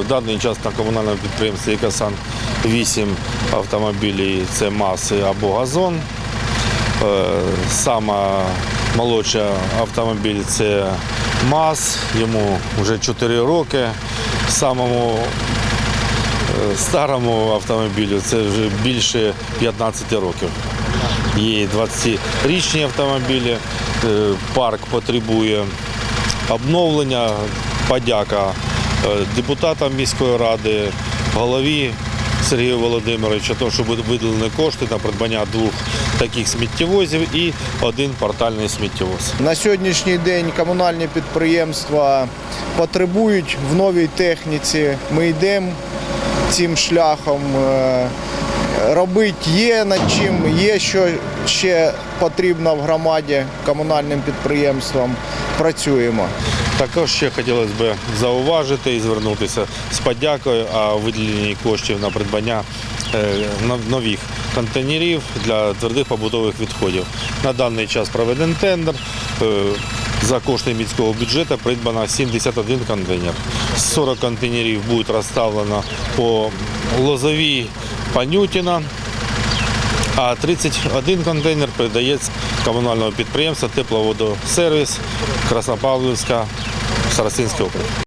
В даний час на комунальному підприємстві «Екосан» 8 автомобілів це маси або газон. Е, Сама молодша автомобіль це МАЗ, йому вже 4 роки. Самому е, старому автомобілю це вже більше 15 років. Є 20-річні автомобілі, Е, парк потребує обновлення, подяка депутатам міської ради, голові Сергію Володимировичу, тому що будуть виділені кошти на придбання двох таких сміттєвозів і один портальний сміттєвоз. На сьогоднішній день комунальні підприємства потребують в новій техніці. Ми йдемо цим шляхом. Е, Робити є над чим, є що ще потрібно в громаді комунальним підприємствам. Працюємо. Також ще хотілося б зауважити і звернутися з подякою о виділенні коштів на придбання е, нових контейнерів для твердих побутових відходів. На даний час проведений тендер. Е, За кошти міського бюджету придбано 71 контейнер. 40 контейнерів буде розставлено по Лозовій Панютіна, а 31 контейнер передається комунального підприємства Тепловодосервіс Краснопавлівська Старостинський округ.